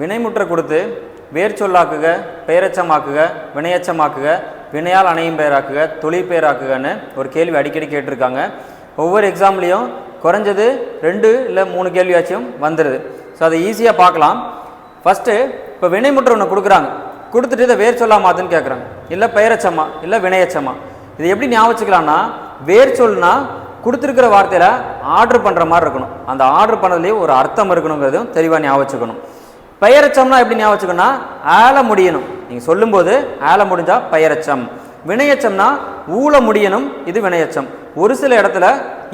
வினைமுற்றை கொடுத்து வேர் சொல்லாக்குக பெயரச்சமாக்குக வினையச்சமாக்குக வினையால் அணையும் பெயராக்குக தொழில் பெயராக்குகன்னு ஒரு கேள்வி அடிக்கடி கேட்டிருக்காங்க. ஒவ்வொரு எக்ஸாம்லேயும் குறைஞ்சது ரெண்டு இல்லை மூணு கேள்வியாச்சும் வந்துடுது ஸோ அதை ஈஸியாக பார்க்கலாம். ஃபஸ்ட்டு இப்போ வினைமுற்று ஒன்று கொடுக்குறாங்க. கொடுத்துட்டு இதை வேர் சொல்லாமாதுன்னு கேட்குறாங்க இல்லை பெயரச்சமா இல்லை வினையச்சமா. இது எப்படி ஞாபகம் வேர் சொல்னா கொடுத்துருக்கிற வார்த்தையில் ஆர்டர் பண்ணுற மாதிரி இருக்கணும். அந்த ஆர்டர் பண்ணதுலேயே ஒரு அர்த்தம் இருக்கணுங்கிறதும் தெளிவாக ஞாபகம் வச்சுக்கணும் பெயரச்சம்னா எப்படி ஞாபகம் வச்சுக்கணும்னா ஆல முடியணும். நீங்கள் சொல்லும்போது ஆல முடிஞ்சா பெயரச்சம். வினையச்சம்னா ஊல முடியணும் இது வினையச்சம். ஒரு சில இடத்துல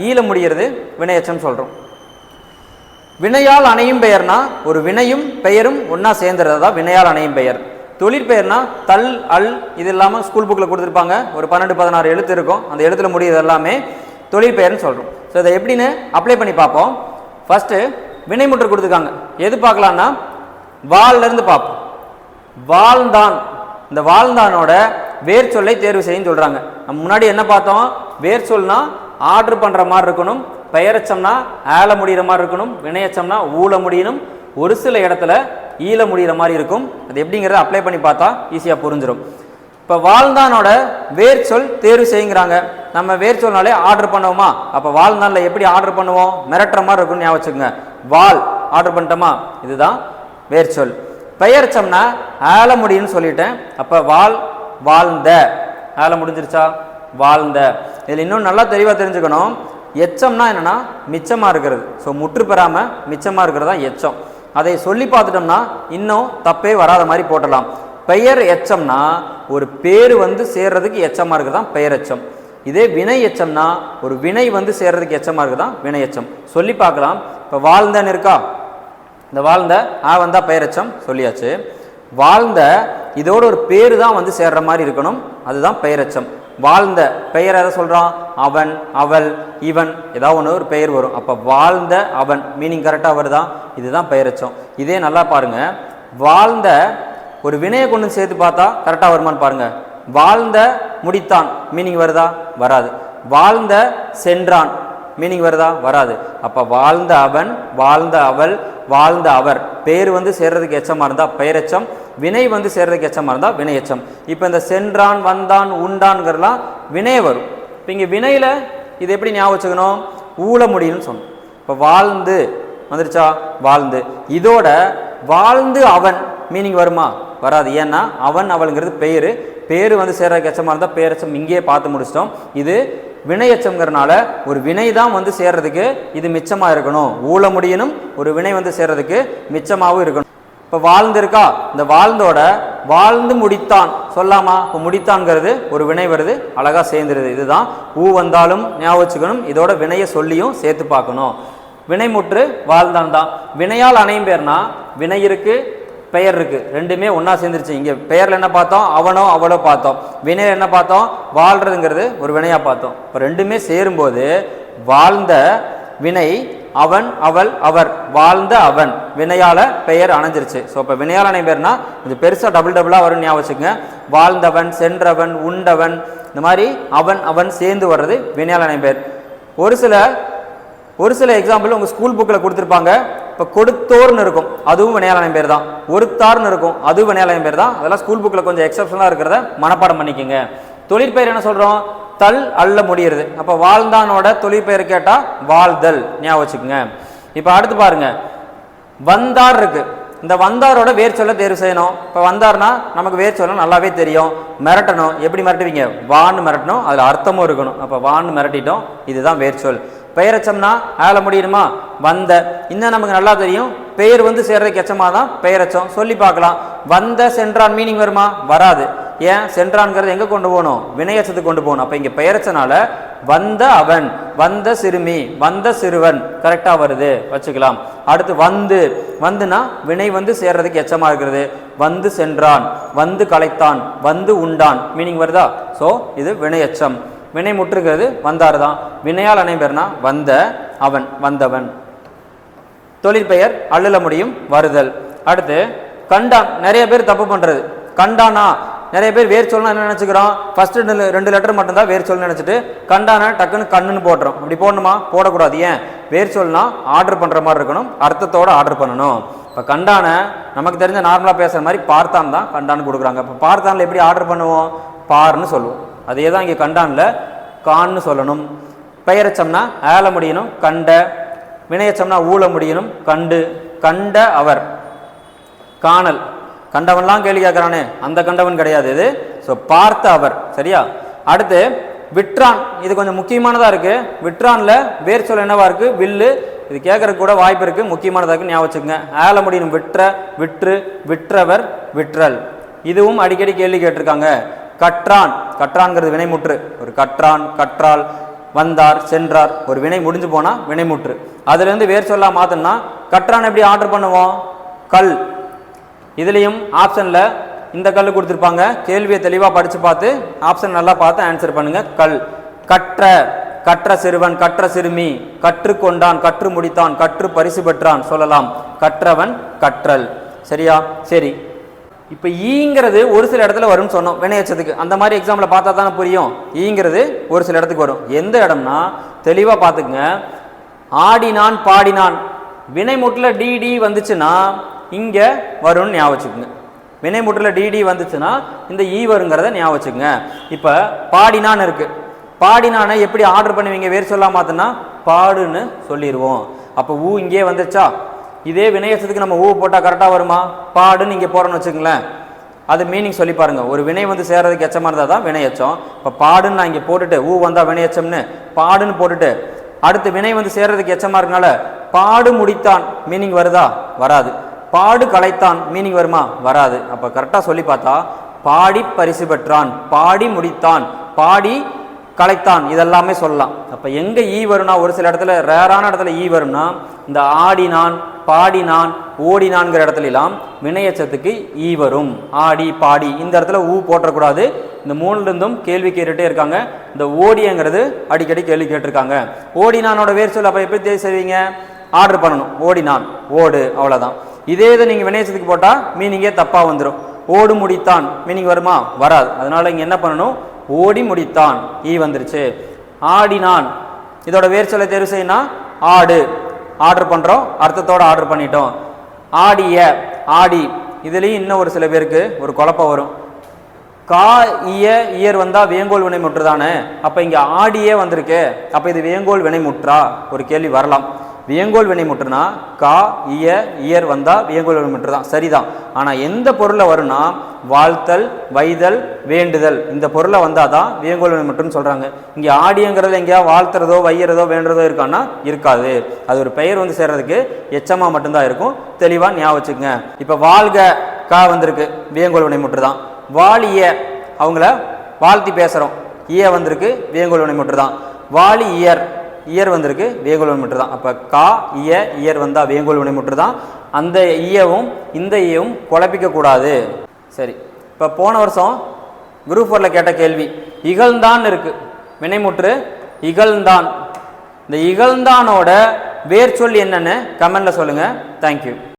ஈல முடியறது வினையச்சம் சொல்கிறோம் வினையால் அணையும் பெயர்னா ஒரு வினையும் பெயரும் ஒன்றா சேர்ந்துறது தான் வினையால் அணையும் பெயர். தொழிற்பெயர்னா தல் அல் இது இல்லாமல் ஸ்கூல் புக்கில் கொடுத்துருப்பாங்க. ஒரு பன்னெண்டு பதினாறு எழுத்து இருக்கும். அந்த எழுத்துல முடியுது எல்லாமே தொழிற்பெயர்னு சொல்கிறோம் ஸோ இதை எப்படின்னு அப்ளை பண்ணி பார்ப்போம். ஃபஸ்ட்டு வினைமுற்று கொடுத்துருக்காங்க. எது பார்க்கலான்னா வால்லேருந்து பார்ப்போம். வாழ்ந்தான் இந்த வாழ்ந்தானோட வேர் சொல்லை தேர்வு செய்யுன்னு சொல்கிறாங்க நம்ம முன்னாடி என்ன பார்த்தோம்? வேர் சொல்னா ஆர்டர் பண்ணுற மாதிரி இருக்கணும் பெயரச்சம்னா ஆழ முடிகிற மாதிரி இருக்கணும் வினையச்சம்னா ஊழ முடியணும் ஒரு சில இடத்துல ஈழ முடிகிற மாதிரி இருக்கும். அது எப்படிங்கிறத அப்ளை பண்ணி பார்த்தா ஈஸியாக புரிஞ்சிடும் இப்போ வாழ்ந்தானோட வேர் சொல் தேர்வு செய்யுங்கிறாங்க. நம்ம வேர் சொல்னாலே ஆர்டர் பண்ணுவோமா அப்போ வாழ்ந்தானில் எப்படி ஆர்டர் பண்ணுவோம்? மிரட்டுற மாதிரி இருக்கும்னு ஞாபகம் வச்சுக்கோங்க. வால் ஆர்டர் பண்ணிட்டோமா? இதுதான் வேர் சொல். பெயர்ச்சம்னா ஆல முடியும்னு சொல்லிட்டேன். அப்போ வாழ் வாழ்ந்த. ஆல முடிஞ்சிருச்சா? வாழ்ந்த. இதில் இன்னும் நல்லா தெளிவாக தெரிஞ்சுக்கணும். எச்சம்னா என்னன்னா மிச்சமாக இருக்கிறது. ஸோ முற்று பெறாமல் மிச்சமாக இருக்கிறது தான் எச்சம். அதை சொல்லி பார்த்துட்டோம்னா இன்னும் தப்பே வராத மாதிரி போட்டலாம் பெயர் எச்சம்னா ஒரு பேர் வந்து சேர்றதுக்கு எச்சமாக இருக்குது தான் பெயர் எச்சம். இதே வினை எச்சம்னா ஒரு வினை வந்து சேர்றதுக்கு எச்சமாக இருக்குது தான் வினை எச்சம். சொல்லி பார்க்கலாம். இப்போ வாழ்ந்தன்னு இருக்கா? இந்த வாழ்ந்த ஆ வந்தால் பெயரச்சம் சொல்லியாச்சு. வாழ்ந்த இதோட ஒரு பேர் தான் வந்து சேர்ற மாதிரி இருக்கணும். அதுதான் பெயரச்சம். வாழ்ந்த பெயர் எதை சொல்கிறான் அவன் அவள் இவன். ஏதாவது ஒன்று ஒரு பெயர் வரும். அப்போ வாழ்ந்த அவன் மீனிங் கரெக்டாக வருதா? இதுதான் பெயரச்சம். இதே நல்லா பாருங்க. வாழ்ந்த ஒரு வினையை கொண்டு சேர்த்து பார்த்தா கரெக்டாக வருமான்னு பாருங்க. வாழ்ந்த முடித்தான். மீனிங் வருதா? வராது. வாழ்ந்த சென்றான். மீனிங் வருதா? வராது. அப்போ வாழ்ந்த அவன் வாழ்ந்த அவள் வாழ்ந்த அவர். பேர் வந்து சேர்றதுக்கு எச்சமாக இருந்தால் பெயரெச்சம் வினை வந்து சேர்றதுக்கு எச்சமாக இருந்தால் வினையச்சம். இப்போ இந்த சென்றான் வந்தான் உண்டான்ங்கிறலாம் வினை வரும். இப்போ இங்கே வினையில் இது எப்படி ஞாபகம் வச்சுக்கணும்? ஊழ முடியும்னு சொன்னோம். இப்போ வாழ்ந்து வந்துருச்சா? வாழ்ந்து. இதோட வாழ்ந்து அவன் மீனிங் வருமா? வராது. ஏன்னா அவன் அவளுங்கிறது பெயர் பேர் வந்து சேர்றதுக்கு எச்சமாக இருந்தால் பேரச்சம் இங்கேயே பார்த்து முடிச்சிட்டோம். இது வினையச்சம்ங்கிறனால ஒரு வினை தான் வந்து சேர்றதுக்கு இது மிச்சமாக இருக்கணும். ஊழ முடியணும் ஒரு வினை வந்து சேர்றதுக்கு மிச்சமாகவும் இருக்கணும். இப்போ வாழ்ந்திருக்கா? இந்த வாழ்ந்தோட வாழ்ந்து முடித்தான். சொல்லாமா? இப்போ முடித்தான்ங்கிறது ஒரு வினை வருது அழகாக சேர்ந்துருது. இதுதான் ஊ வந்தாலும் ஞாபகம் வச்சுக்கணும். இதோட வினையை சொல்லியும் சேர்த்து பார்க்கணும். வினைமுற்று வாழ்ந்தான் தான் வினையால் அணையும் பேர்னா வினை இருக்கு பெயர் இருக்கு. ரெண்டுமே ஒன்றா சேர்ந்துருச்சு. இங்கே பெயரில் என்ன பார்த்தோம்? அவனோ அவளோ பார்த்தோம். வினையில் என்ன பார்த்தோம்? வாழ்றதுங்கிறது ஒரு வினையாக பார்த்தோம். இப்போ ரெண்டுமே சேரும்போது வாழ்ந்த வினை அவன் அவள் அவர். வாழ்ந்த அவன். வினையால பெயர் அணைஞ்சிருச்சு. ஸோ இப்போ வினையால் அணை பேர்னா கொஞ்சம் பெருசா டபுள் டபுளாக வரும்னு ஞாபகம் வச்சுக்கோங்க. வாழ்ந்தவன் சென்றவன் உண்டவன். இந்த மாதிரி அவன் அவன் சேர்ந்து வர்றது வினையால் அணை பேர். ஒரு சில ஒரு சில எக்ஸாம்பிள் உங்கள் ஸ்கூல் புக்கில் கொடுத்துருப்பாங்க. இப்போ கொடுத்தோர்னு இருக்கும். அதுவும் வினையாளயம் பேர் தான் ஒருத்தார்னு இருக்கும். அதுவும் வினையாளயம் பேர் தான் அதெல்லாம் ஸ்கூல் புக்கில் கொஞ்சம் எக்ஸப்ஷனாக இருக்கிறத மனப்பாடம் பண்ணிக்கோங்க. தொழிற்பெயர் என்ன சொல்கிறோம் தல் அல்ல முடியிறது. அப்போ வாழ்ந்தானோட தொழிற்பெயர் கேட்டால் வாழ்தல். ஞாபகம் வச்சுக்கோங்க. இப்போ அடுத்து பாருங்க. வந்தார் இருக்கு. இந்த வந்தாரோட வேர் சொல்ல தேர்வு செய்யணும். இப்போ வந்தார்னா நமக்கு வேர் சொல்ல நல்லாவே தெரியும். மிரட்டணும். எப்படி மிரட்டுவீங்க? வான்னு மிரட்டணும். அதில் அர்த்தமும் இருக்கணும். அப்போ வான்னு மிரட்டிட்டோம். இதுதான் வேர் சொல். பெயரச்சம்னா ஆள முடியணுமா? வந்த. இன்னும் நமக்கு நல்லா தெரியும். பெயர் வந்து சேர்றதுக்கு எச்சமாக தான் பெயரச்சம். சொல்லி பார்க்கலாம். வந்த சென்றான் மீனிங் வருமா? வராது. ஏன்? சென்றான்ங்கிறது எங்கே கொண்டு போகணும்? வினையச்சத்துக்கு கொண்டு போகணும். அப்போ இங்கே பெயரச்சனால வந்த அவன் வந்த சிறுமி வந்த சிறுவன் கரெக்டாக வருது. வச்சுக்கலாம். அடுத்து வந்து. வந்துனா வினை வந்து சேர்றதுக்கு எச்சமாக இருக்கிறது. வந்து சென்றான் வந்து கலைத்தான் வந்து உண்டான். மீனிங் வருதா? ஸோ இது வினையச்சம். வினை முற்றுகிறது வந்தார் தான் வினையால் அனைவர்னா வந்த அவன் வந்தவன். தொழிற்பெயர் அல்லல முடியும் வருதல். அடுத்து கண்டான் நிறைய பேர் தப்பு பண்ணுறது கண்டானா நிறைய பேர் வேர் சொல்லணும் என்ன நினச்சிக்கிறோம்? ஃபஸ்ட்டு ரெண்டு ரெண்டு லெட்டர் மட்டும்தான் வேர் சொல்லணும்னு நினச்சிட்டு கண்டான டக்குன்னு கண்ணுன்னு போடுறோம் அப்படி போடணுமா? போடக்கூடாது. ஏன்? வேர் சொல்னா ஆர்டர் பண்ணுற மாதிரி இருக்கணும். அர்த்தத்தோடு ஆர்டர் பண்ணணும். இப்போ கண்டான நமக்கு தெரிஞ்ச நார்மலாக பேசுகிற மாதிரி பார்த்தான் தான் கண்டான்னு கொடுக்குறாங்க. இப்போ பார்த்தான்ல எப்படி ஆர்டர் பண்ணுவோம்? பார்னு சொல்லுவோம். அதே தான் இங்கே கண்டான்ல. கான்னு சொல்லணும். பெயரச்சம்னா ஏல முடியணும் கண்ட. வினையச்சம்னா ஊழ முடியணும் கண்டு. கண்ட அவர். காணல். கண்டவன்லாம் கேள்வி கேட்குறானே அந்த கண்டவன் கிடையாது இது. ஸோ பார்த்த அவர். சரியா? அடுத்து விற்றான். இது கொஞ்சம் முக்கியமானதாக இருக்குது விற்றானில் வேர் சொல் என்னவா இருக்குது வில்லு. இது கேட்கறதுக்கு கூட வாய்ப்பு இருக்குது முக்கியமானதாக இருக்குது ஞாபகம் வச்சுக்கோங்க. ஏல முடியணும் விற்ற விற்று விற்றவர் விற்றல். இதுவும் அடிக்கடி கேள்வி கேட்டிருக்காங்க. கற்றான். கற்றான்ங்கிறது வினைமுற்று. ஒரு கற்றான் கற்றால் வந்தார் சென்றார். ஒரு வினை முடிஞ்சு போனால் வினைமுற்று. அதுலேருந்து வேர் சொல்லா மாத்தணும்னா கற்றான் எப்படி ஆர்டர் பண்ணுவோம்? கல். இதுலேயும் ஆப்ஷனில் இந்த கல் கொடுத்துருப்பாங்க. கேள்வியை தெளிவாக படித்து பார்த்து ஆப்ஷன் நல்லா பார்த்து ஆன்சர் பண்ணுங்கள் கல். கற்ற. கற்ற சிறுவன் கற்ற சிறுமி. கற்றுக்கொண்டான் கற்று முடித்தான் கற்று பரிசு பெற்றான் சொல்லலாம். கற்றவன் கற்றல். சரியா? சரி. இப்போ ஈங்கிறது ஒரு சில இடத்துல வரும்னு சொன்னோம். வினையச்சத்துக்கு அந்த மாதிரி எக்ஸாம்பிள் பார்த்தா தானே புரியும். ஈங்கிறது ஒரு சில இடத்துக்கு வரும். எந்த இடம்னா தெளிவாக பார்த்துக்குங்க. ஆடினான் பாடினான். வினைமுட்டில் டிடி வந்துச்சுன்னா இங்கே வரும்னு ஞாபகம் வச்சுக்கோங்க. வினைமுட்டில் டிடி வந்துச்சுன்னா இந்த ஈ வருங்கிறத ஞாபகம் வச்சுக்கோங்க. இப்போ பாடினான் இருக்கு. பாடினானை எப்படி ஆர்டர் பண்ணுவீங்க? வேறு சொல்லாம பாடுன்னு சொல்லிடுவோம் அப்போ ஊ இங்கே வந்துச்சா இதே வினையச்சத்துக்கு நம்ம ஊ போட்டால் கரெக்டாக வருமா? பாடுன்னு இங்கே போகிறோன்னு வச்சுக்கங்களேன். அது மீனிங் சொல்லி பாருங்கள் ஒரு வினை வந்து சேர்றதுக்கு எச்சமாக இருந்தால் தான் வினையச்சம். இப்போ பாடுன்னு நான் இங்கே போட்டுட்டு ஊ வந்தால் வினையச்சம்னு பாடுன்னு போட்டுட்டு அடுத்து வினை வந்து சேர்றதுக்கு எச்சமாக இருக்கனால பாடு முடித்தான் மீனிங் வருதா? வராது. பாடு கலைத்தான் மீனிங் வருமா? வராது. அப்போ கரெக்டாக சொல்லி பார்த்தா பாடி பரிசு பெற்றான் பாடி முடித்தான் பாடி கலைத்தான் இதெல்லாமே சொல்லலாம். அப்போ எங்கே ஈ e வரும்னா ஒரு சில இடத்துல ரேரான இடத்துல ஈ வரும்னா இந்த ஆடினான் பாடினான் ஓடினான்கிற இடத்துல எல்லாம் வினையச்சத்துக்கு ஈ வரும். ஆடி பாடி இந்த இடத்துல ஊ போட்டக்கூடாது இந்த மூணுலேருந்தும் கேள்வி கேட்டுட்டே இருக்காங்க. இந்த ஓடியங்கிறது அடிக்கடி கேள்வி கேட்டிருக்காங்க. ஓடினானோட வேர் சொல் அப்போ எப்படி செய்வீங்க? ஆர்டர் பண்ணணும். ஓடினான் ஓடு அவ்வளோதான் இதே இதை நீங்கள் வினையச்சத்துக்கு போட்டால் மீனிங்கே தப்பாக வந்துடும் ஓடு முடித்தான் மீனிங் வருமா? வராது. அதனால் இங்கே என்ன பண்ணணும்? ஓடி முடித்தான் ஈ வந்துருச்சு. ஆடினான் இதோட வேர் சொல்லை தேர்வு செய்யினா ஆடு. ஆர்டர் பண்ணுறோம் அர்த்தத்தோடு ஆர்டர் பண்ணிட்டோம். ஆடிய ஆடி. இதுலேயும் இன்னும் ஒரு சில பேருக்கு ஒரு குழப்பம் வரும். கா இய இயர் வந்தால் வேங்கோல் வினை முற்று தானே? அப்போ இங்கே ஆடியே வந்திருக்கு. அப்போ இது வேங்கோல் வினை முற்றா ஒரு கேள்வி வரலாம். வியங்கோல் வினை முற்றுனா கா இய இயர் வந்தால் வியங்கோல் வினை முற்று தான் சரிதான். ஆனால் எந்த பொருளை வரும்னா வாழ்த்தல் வைதல் வேண்டுதல் இந்த பொருளை வந்தால் தான் வியங்கோல் வினை முற்றுன்னு சொல்கிறாங்க இங்கே ஆடியங்கிறது எங்கேயா வாழ்த்துறதோ வையறதோ வேண்டுறதோ இருக்கான்னா இருக்காது. அது ஒரு பெயர் வந்து சேர்றதுக்கு எச்சமாக மட்டும்தான் இருக்கும். தெளிவாக ஞாபகம் வச்சுக்கோங்க. இப்போ வாழ்க கா வந்திருக்கு வியங்கோல் வினை முற்று தான் வாலிய அவங்கள வாழ்த்தி பேசுகிறோம் ஈய வந்திருக்கு வேங்கோல் வினைமுற்று தான் வாலி இயர் இயர் வந்திருக்கு வேங்கோல் வினைமுற்று தான். அப்போ கா இய இயர் வந்தால் வேங்கோல் வினைமுற்று தான். அந்த ஈயவும் இந்த ஈயவும் குழப்பிக்கக்கூடாது. சரி. இப்போ போன வருஷம் குரூப் ஃபோரில் கேட்ட கேள்வி இகழ்ந்தான் இருக்குது வினைமுற்று இகழ்ந்தான். இந்த இகழ்ந்தானோட வேர் சொல் என்னன்னு கமெண்டில் சொல்லுங்கள் தேங்க்யூ